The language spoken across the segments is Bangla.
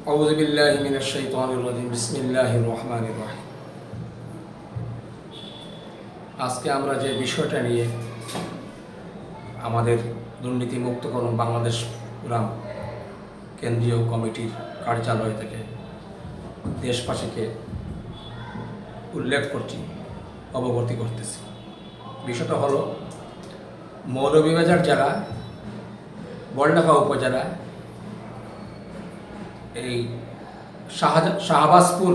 أعوذ بالله من الشيطان الرجيم بسم الله الرحمن الرحيم আজকে আমরা যে বিষয়টা নিয়ে আমাদের দুর্নীতি মুক্তকরণ বাংলাদেশ গ্রাম কেন্দ্রীয় কমিটির কার্যালয় থেকে দেশবাসীকে উল্লেখ করছি অবগতি করতেছি বিষয়টা হলো মৌলভীবাজার জেলা বলডাকা উপজেলা এই শাহজা, শাহবাজপুর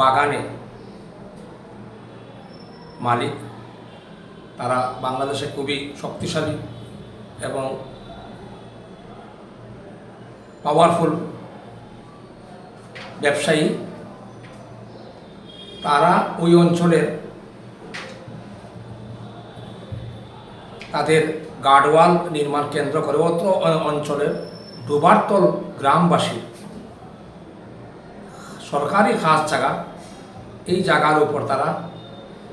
বাগানে মালিক। তারা বাংলাদেশে খুবই শক্তিশালী এবং পাওয়ারফুল ব্যবসায়ী। তারা ওই অঞ্চলের তাদের গার্ডওয়াল নির্মাণ কেন্দ্র করে অত্র অঞ্চলের ডোবারতল গ্রামবাসীর সরকারি খাস জায়গা। এই জায়গার উপর তারা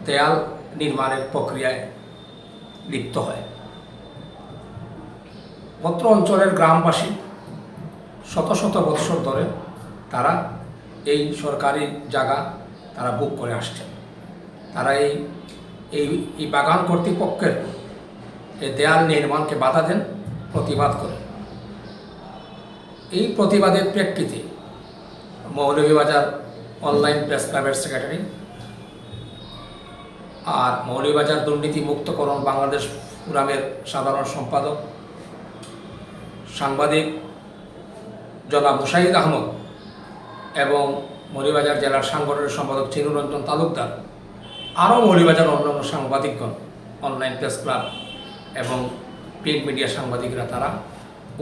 দেয়াল নির্মাণের প্রক্রিয়ায় লিপ্ত হয়। অত্র অঞ্চলের গ্রামবাসী শত শত বৎসর ধরে তারা এই সরকারি জায়গা তারা বুক করে আসছেন। তারা এই এই এই বাগান কর্তৃপক্ষের এই দেয়াল নির্মাণকে বাধা দেন, প্রতিবাদ করে এই প্রতিবাদের প্রেক্ষিতে মৌলভীবাজার অনলাইন প্রেস ক্লাবের সেক্রেটারি আর মৌলভীবাজার দুর্নীতি মুক্তকরণ বাংলাদেশ ফোরামের সাধারণ সম্পাদক, সাংবাদিক জনাব মুশাহিদ আহমদ এবং মৌলভীবাজার জেলার সাংগঠনিক সম্পাদক চিররঞ্জন তালুকদার, আরও মৌলভীবাজার অন্যান্য সাংবাদিকগণ, অনলাইন প্রেস ক্লাব এবং প্রিন্ট মিডিয়া সাংবাদিকরা তারা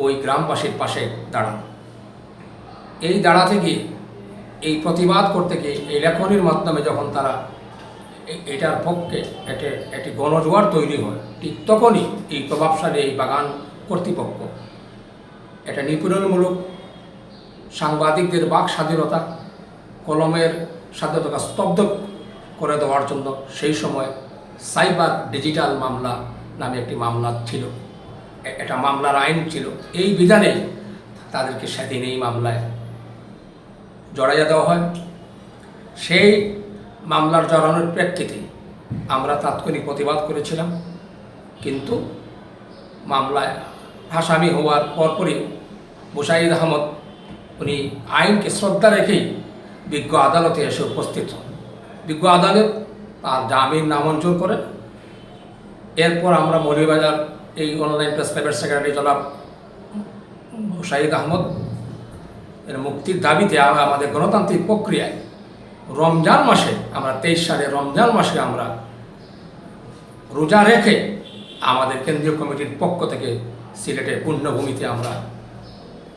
ওই গ্রামবাসীর পাশে দাঁড়ান। এই দাঁড়া থেকে এই প্রতিবাদ করতে গিয়ে, এই লেখনির মাধ্যমে যখন তারা এটার পক্ষে একটি একটি গণজোয়ার তৈরি হয়, ঠিক তখনই এই প্রভাবশালী এই বাগান কর্তৃপক্ষ এটা নিপীড়নমূলক সাংবাদিকদের বাক স্বাধীনতা কলমের স্বাধীনতা স্তব্ধ করে দেওয়ার জন্য সেই সময় সাইবার ডিজিটাল মামলা নামে একটি মামলা ছিল। এটা মামলার আইন ছিল। এই বিধানে তাদেরকে সেদিন এই মামলায় জড়াইয়া দেওয়া হয়। সেই মামলার জড়ানোর প্রেক্ষিতে আমরা তাৎক্ষণিক প্রতিবাদ করেছিলাম। কিন্তু মামলায় আসামি হওয়ার পরপরই মুশাহিদ আহমদ, উনি আইনকে শ্রদ্ধা রেখেই বিজ্ঞ আদালতে এসে উপস্থিত হন। বিজ্ঞ আদালত তার জামিন নামঞ্জুর করেন। এরপর আমরা মৌলভীবাজার এই অনলাইন প্রেস ক্লাবের সেক্রেটারি জনাব মুশাহিদ আহমদ, এর মুক্তির দাবিতে আমরা আমাদের গণতান্ত্রিক প্রক্রিয়ায় রমজান মাসে আমরা তেইশ সালে রমজান মাসে আমরা রোজা রেখে আমাদের কেন্দ্রীয় কমিটির পক্ষ থেকে সিলেটের পূর্ণভূমিতে আমরা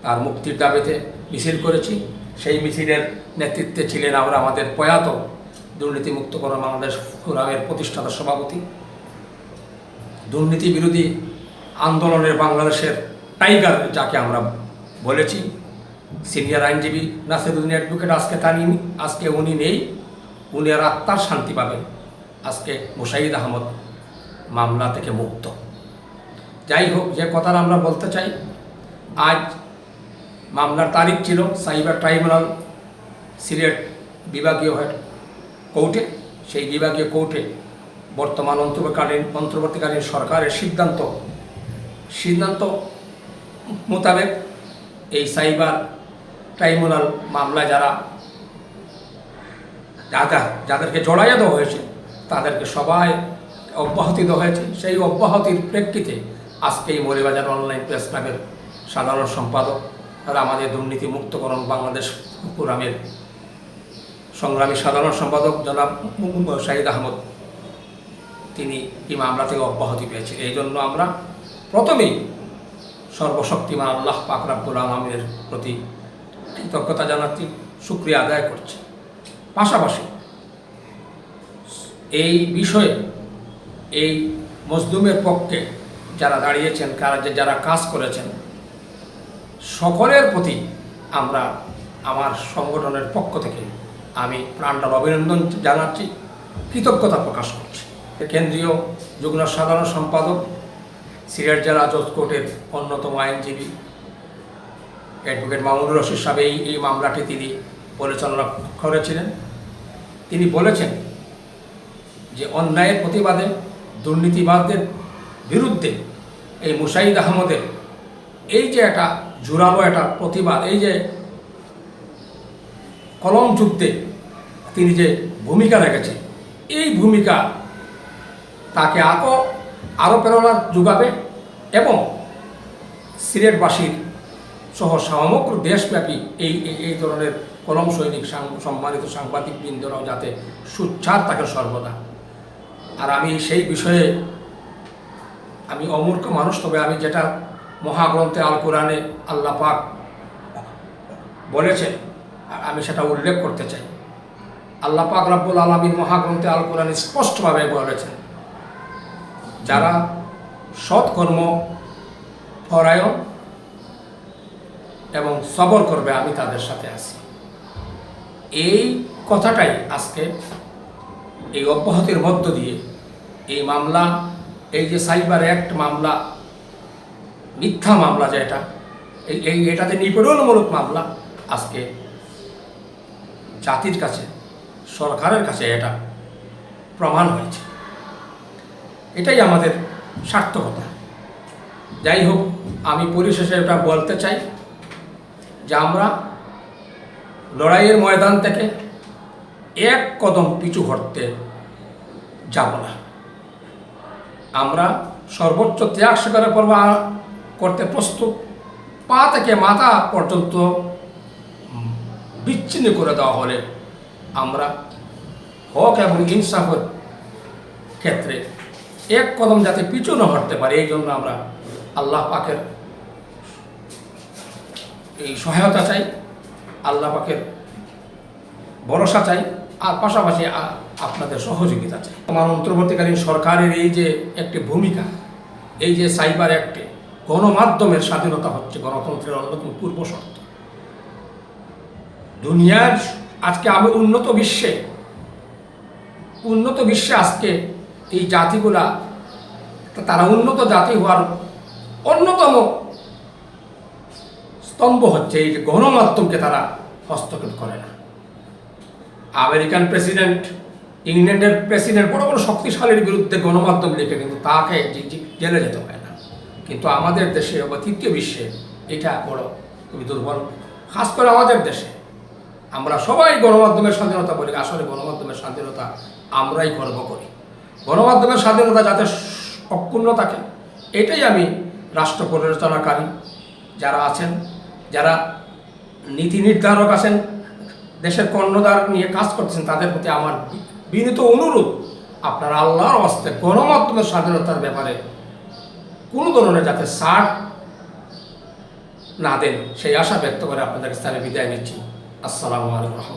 তার মুক্তির দাবিতে মিছিল করেছি। সেই মিছিলের নেতৃত্বে ছিলেন আমরা আমাদের প্রয়াত দুর্নীতিমুক্ত দুর্নীতিমুক্তকরণ বাংলাদেশ ফোরামের প্রতিষ্ঠাতা সভাপতি দুর্নীতি বিরোধী আন্দোলনের বাংলাদেশের টাইগার, যাকে আমরা বলেছি। সিনিয়র আইনজীবী নাসিরুদ্দিন অ্যাডভোকেট আজকে তার ইনি- আজকে উনি নেই। উনি আর আত্মার শান্তি পাবেন। আজকে মুশাহিদ আহমদ মামলা থেকে মুক্ত। যাই হোক, যে কথাটা আমরা বলতে চাই, আজ মামলার তারিখ ছিল সাইবার ট্রাইব্যুনাল সিলেট বিভাগীয় কোর্টে। সেই বিভাগীয় কোর্টে বর্তমান অন্তর্বর্তীকালীন অন্তর্বর্তীকালীন সরকারের সিদ্ধান্ত সিদ্ধান্ত মোতাবেক এই সাইবার ট্রাইব্যুনাল মামলায় যারা যারা যাদেরকে জড়াইয়া দেওয়া হয়েছে, তাদেরকে সবাই অব্যাহতি দেওয়া হয়েছে। সেই অব্যাহতির প্রেক্ষিতে আজকে এই মরিবাজার অনলাইন প্রেস ক্লাবের সাধারণ সম্পাদক আর আমাদের দুর্নীতি মুক্তকরণ বাংলাদেশ ফোরামের সংগ্রামী সাধারণ সম্পাদক জনাব শাহিদ আহমদ তিনি এই মামলা থেকে অব্যাহতি পেয়েছেন এই জন্য আমরা প্রথমেই সর্বশক্তিমান আল্লাহ পাক রাব্বুল আলমের প্রতি কৃতজ্ঞতা জানাচ্ছি, শুক্রিয়া আদায় করছি। পাশাপাশি এই বিষয়ে এই মজলুমের পক্ষে যারা দাঁড়িয়েছেন যে যারা কাজ করেছেন, সকলের প্রতি আমরা আমার সংগঠনের পক্ষ থেকে আমি প্রাণটার অভিনন্দন জানাচ্ছি, কৃতজ্ঞতা প্রকাশ করছি। কেন্দ্রীয় যুগ্ম সাধারণ সম্পাদক, সিলেট জেলা জজ কোর্টের অন্যতম আইনজীবী অ্যাডভোকেট মামুনুর রশিদ সাহেব এই এই মামলাটি তিনি পরিচালনা করেছিলেন। তিনি বলেছেন যে অন্যায়ের প্রতিবাদে দুর্নীতিবাদদের বিরুদ্ধে এই মুসাইদ আহমদের এই যে একটা জোরালো একটা প্রতিবাদ, এই যে কলম যুদ্ধে তিনি যে ভূমিকা রেখেছেন, এই ভূমিকা তাকে আরও আরও প্রেরণা যোগাবে এবং সিলেটবাসীর সহ সমগ্র দেশব্যাপী এই, এই- ধরনের কলম সৈনিক সম্মানিত সাংবাদিক বৃন্দরাও যাতে সুচ্ছার থাকে সর্বদা। আর আমি সেই বিষয়ে আমি অমূর্খ মানুষ, তবে আমি যেটা মহাগ্রন্থে আল কোরআনে আল্লাহ পাক আমি সেটা উল্লেখ করতে চাই। আল্লাহ পাক রাব্বুল আলমীর মহাগ্রন্থে আল কোরআনে স্পষ্টভাবে বলেছেন যারা সৎকর্ম পরায়ণ এবং সবর করবে, আমি তাদের সাথে আছি। এই কথাটাই আজকে এই অব্যাহতির মধ্য দিয়ে এই মামলা, এই যে সাইবার অ্যাক্ট মামলা, মিথ্যা মামলা যেটা, এই এই এটাতে নিপীড়নমূলক মামলা, আজকে জাতির কাছে, সরকারের কাছে এটা প্রমাণ হয়েছে। এটাই আমাদের সার্থকতা। যাই হোক, আমি পরিশেষে এটা বলতে চাই যে আমরা লড়াইয়ের ময়দান থেকে এক কদম পিছু হটতে যাব না। আমরা সর্বোচ্চ ত্যাগ স্বীকারের পর্ব করতে প্রস্তুত। পা থেকে মাথা পর্যন্ত বিচ্ছিন্ন করে দেওয়া হলে আমরা হক এবং ইনসাফের ক্ষেত্রে এক কদম যাতে পিছু না হটতে পারে, এই জন্য আমরা আল্লাহ পাকের এই সহায়তা চাই, আল্লাহ পাকের ভরসা চাই, আর পাশাপাশি আপনাদের সহযোগিতা চাই। আমার অন্তর্বর্তীকালীন সরকারের এই যে একটি ভূমিকা, এই যে সাইবার অ্যাক্টে গণমাধ্যমের স্বাধীনতা হচ্ছে গণতন্ত্রের অন্যতম পূর্ব শর্ত। দুনিয়ার আজকে আমি, উন্নত বিশ্বে উন্নত বিশ্বে আজকে এই জাতিগুলা তারা উন্নত জাতি হওয়ার অন্যতম স্তম্ভ হচ্ছে এই যে গণমাধ্যমকে তারা হস্তক্ষেপ করে না। আমেরিকান প্রেসিডেন্ট, ইংল্যান্ডের প্রেসিডেন্ট বড় বড় শক্তিশালীর বিরুদ্ধে গণমাধ্যম লিখে কিন্তু তাকে জেলে যেতে হয় না। কিন্তু আমাদের দেশে বা তৃতীয় বিশ্বে এটা বড় খুবই দুর্বল, খাস করে আমাদের দেশে। আমরা সবাই গণমাধ্যমের স্বাধীনতা বলি, আসলে গণমাধ্যমের স্বাধীনতা আমরাই গর্ব করি। গণমাধ্যমের স্বাধীনতা যাতে অক্ষুণ্ণ থাকে, এটাই আমি রাষ্ট্র পরিচালনাকারী যারা আছেন, যারা নীতি নির্ধারক আছেন, দেশের কর্ণধার নিয়ে কাজ করছেন তাদের প্রতি আমার বিনীত অনুরোধ, আপনারা আল্লাহর হস্তে গণমাধ্যমের স্বাধীনতার ব্যাপারে কোনো ধরনের যাতে ছাড় না দেন, সেই আশা ব্যক্ত করে আপনাদের স্থানে বিদায় নিচ্ছি। আসসালামু আলাইকুম